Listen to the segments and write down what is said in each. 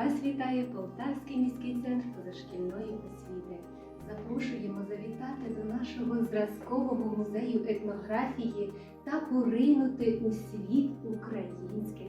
Вас вітає Полтавський міський центр позашкільної освіти. Запрошуємо завітати до нашого зразкового музею етнографії та поринути у світ українських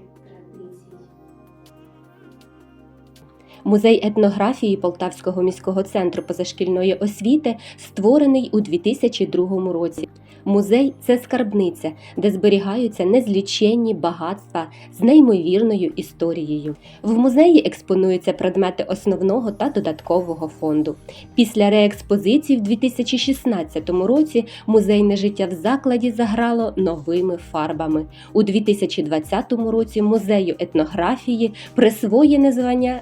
Музей етнографії Полтавського міського центру позашкільної освіти створений у 2002 році. Музей це скарбниця, де зберігаються незліченні багатства з неймовірною історією. В музеї експонуються предмети основного та додаткового фонду. Після реекспозиції в 2016 році музейне життя в закладі заграло новими фарбами. У 2020 році музею етнографії присвоєне звання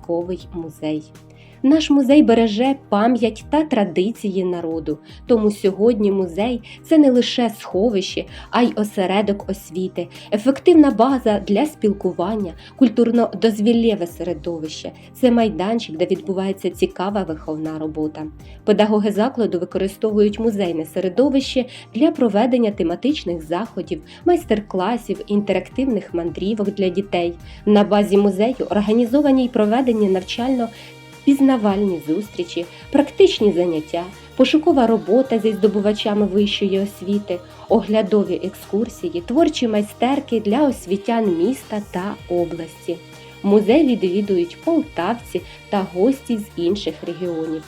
Зразковий музей. Наш музей береже пам'ять та традиції народу, тому сьогодні музей це не лише сховище, а й осередок освіти, ефективна база для спілкування, культурно-дозвіллєве середовище. Це майданчик, де відбувається цікава виховна робота. Педагоги закладу використовують музейне середовище для проведення тематичних заходів, майстер-класів, інтерактивних мандрівок для дітей. На базі музею організовані й проведені навчально пізнавальні зустрічі, практичні заняття, пошукова робота зі здобувачами вищої освіти, оглядові екскурсії, творчі майстерки для освітян міста та області. Музей відвідують полтавці та гості з інших регіонів.